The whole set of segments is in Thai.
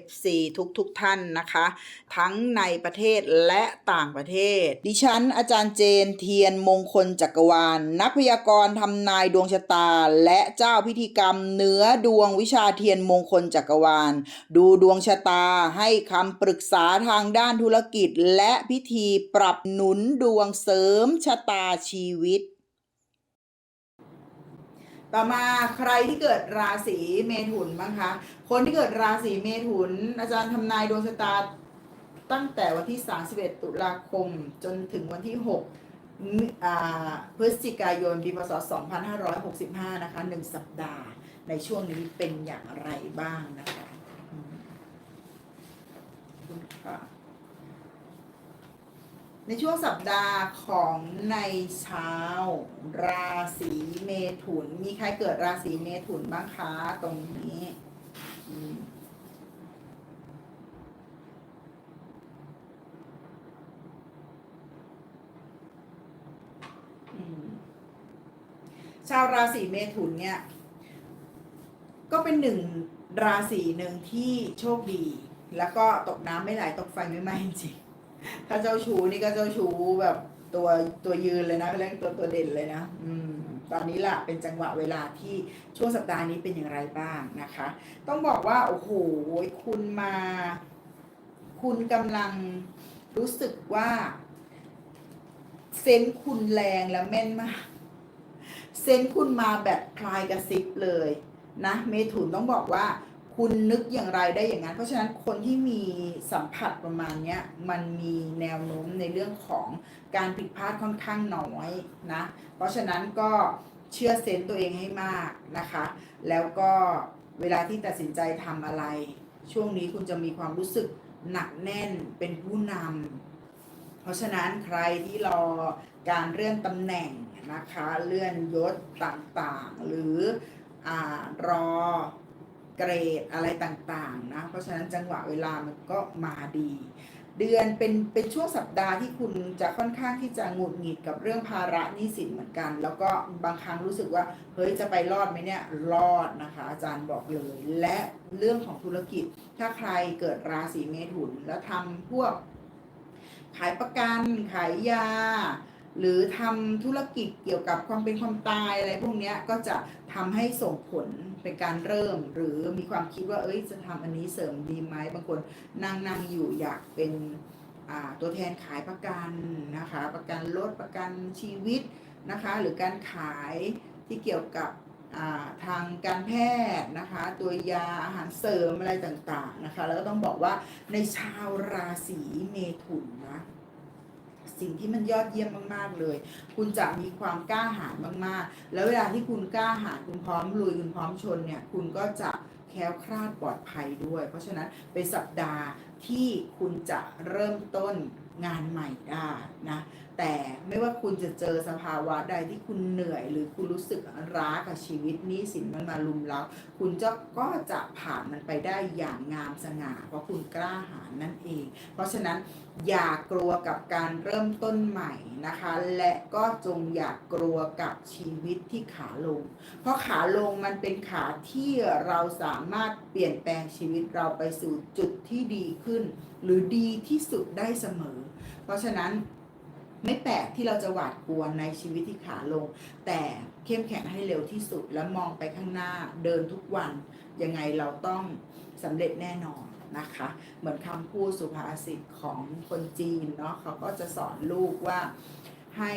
FC ทุกทุกๆท่านนะคะ ทั้งในประเทศและต่างประเทศ ดิฉันอาจารย์เจนเทียนมงคลจักรวาลนักพยากรณ์ทำนายดวงชะตา และเจ้าพิธีกรรมเนื้อดวงวิชาเทียนมงคลจักรวาล ดูดวงชะตาให้คำปรึกษาทางด้านธุรกิจ และพิธีปรับหนุนดวงเสริมชะตาชีวิต ต่อมาใครที่เกิดราศีเมถุนบ้างคะ คนที่เกิดราศีเมถุน อาจารย์ทำนายดวงชะตาตั้งแต่วันที่ 31 ตุลาคม จนถึงวันที่ 6 พฤศจิกายน ปีพศ 2565 นะคะ 1 สัปดาห์ ในช่วงนี้เป็นอย่างไรบ้างนะคะขอบคุณค่ะ ในช่วงสัปดาห์ของในเช้า ราศีเมถุน มีใครเกิดราศีเมถุนบ้างคะตรงนี้ ชาวราศีเมถุนเนี่ย ก็เป็นหนึ่งราศีหนึ่งที่โชคดี แล้วก็ตกน้ำไม่ไหลตกไฟไม่ไหม้จริง ถ้าเจ้าชูนี่ก็เจ้าชูแบบตัวตัวยืนเลยนะเรียกตัวตัวเด่นเลยนะอืมตอนนี้ล่ะเป็นจังหวะเวลาที่ช่วงสัปดาห์นี้เป็นอย่างไรบ้างนะคะ ต้องบอกว่าโอ้โหคุณมา คุณกำลังรู้สึกว่าเซนคุณแรงและแม่นมาก เซนคุณมาแบบคลายกระซิบเลยนะ เมถุนต้องบอกว่า คุณนึกอย่างไรได้อย่างนั้น เพราะฉะนั้นคนที่มีสัมผัสประมาณนี้มันมีแนวโน้มในเรื่องของการผิดพลาดค่อนข้างน้อยนะ เพราะฉะนั้นก็เชื่อเซนส์ตัวเองให้มากนะคะ แล้วก็เวลาที่ตัดสินใจทำอะไร ช่วงนี้คุณจะมีความรู้สึกหนักแน่นเป็นผู้นำเพราะฉะนั้นใครที่รอการเลื่อนตำแหน่งนะคะ เลื่อนยศต่างๆ หรืออรอ เกรดอะไรต่างๆนะเพราะฉะนั้นจังหวะเวลามันก็มาดี เดือนเป็นเป็นช่วงสัปดาห์ที่คุณจะค่อนข้างที่จะหงุดหงิดกับเรื่องภาระหนี้สินเหมือนกัน แล้วก็บางครั้งรู้สึกว่าเฮ้ยจะไปรอดไหมเนี่ยรอดนะคะ อาจารย์บอกเลย และเรื่องของธุรกิจ ถ้าใครเกิดราศีเมถุนแล้วทำพวกขายประกันขายยา หรือทำธุรกิจเกี่ยวกับความเป็นความตายอะไรพวกนี้ก็จะทำให้ส่งผลเป็นการเริ่ม หรือมีความคิดว่าเอ้ยจะทำอันนี้เสริมดีไหมบางคนนั่งนั่งอยู่อยากเป็นตัวแทนขายประกันนะคะ ประกันรถประกันชีวิตนะคะ หรือการขายที่เกี่ยวกับทางการแพทย์นะคะ ตัวยาอาหารเสริมอะไรต่างๆนะคะ แล้วก็ต้องบอกว่าในชาวราศีเมถุนนะ สิ่งที่มันยอดเยี่ยมมาก ๆ เลย คุณจะมีความกล้าหาญมาก ๆ แล้วเวลาที่คุณกล้าหาญคุณพร้อมลุยคุณพร้อมชนเนี่ยคุณก็จะแคล้วคลาดปลอดภัยด้วย เพราะฉะนั้นเป็นสัปดาห์ที่คุณจะเริ่มต้น งานใหม่ได้นะ แต่ไม่ว่าคุณจะเจอสภาวะใดที่คุณเหนื่อย หรือคุณรู้สึกร้ากับชีวิตนี้สินมันมาลุมเล้าคุณจะก็จะผ่านมันไปได้อย่างงามสง่า เพราะคุณกล้าหาญนั่นเอง เพราะฉะนั้นอย่ากลัวกับการเริ่มต้นใหม่นะคะ และก็จงอย่ากกลัวกับชีวิตที่ขาลง เพราะขาลงมันเป็นขาที่เราสามารถเปลี่ยนแปลงชีวิตเราไปสู่จุดที่ดีขึ้น หรือดีที่สุดได้เสมอ ราะฉะนั้นไม่แปลกที่เราจะหวาดกลัวในชีวิตที่ขาลง แต่เข้มแข็งให้เร็วที่สุดแล้วมองไปข้างหน้าเดินทุกวัน ยังไงเราต้องสำเร็จแน่นอนนะคะ เหมือนคำพูดสุภาษิตของคนจีนเนาะเขาก็จะสอนลูกว่าให้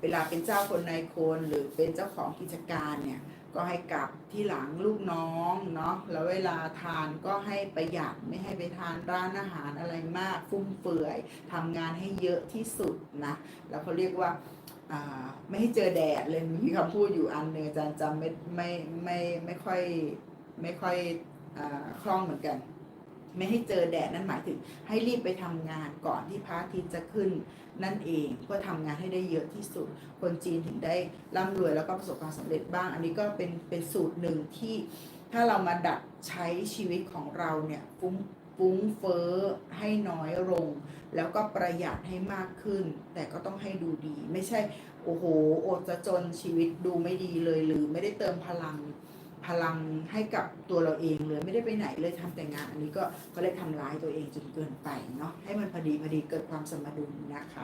เวลาเป็นเจ้าคนนายคนหรือเป็นเจ้าของกิจการเนี่ย ก็ให้กลับที่หลังลูกน้องเนาะแล้วเวลาทานก็ให้ประหยัดไม่ให้ไปทานร้านอาหารอะไรมากฟุ่มเฟือยทำงานให้เยอะที่สุดนะแล้วเขาเรียกว่าไม่ให้เจอแดดเลยมีคำพูดอยู่อันหนึ่งอาจารย์จำไม่ไม่ไม่ไม่ค่อยไม่ค่อยอคล่องเหมือนกัน ไม่ให้เจอแดดนั่นหมายถึงให้รีบไปทำงานก่อนที่พระอาทิตย์จะขึ้นนั่นเองเพื่อทำงานให้ได้เยอะที่สุด คนจีนถึงได้ร่ำรวยแล้วก็ประสบความสำเร็จบ้าง อันนี้ก็เป็นเป็นสูตรหนึ่งที่ถ้าเรามาดัดใช้ชีวิตของเราเนี่ยฟุ้งฟุ้งเฟ้อให้น้อยลง แล้วก็ประหยัดให้มากขึ้น แต่ก็ต้องให้ดูดี ไม่ใช่โอ้โห อดจะจนชีวิตดูไม่ดีเลยหรือไม่ได้เติมพลัง พลังให้กับตัวเราเองเลยไม่ได้ไปไหนเลยทำแต่งานอันนี้ก็ก็เลยทำร้ายตัวเองจนเกินไปเนาะให้มันพอดีพอดีเกิดความสมดุลนะคะ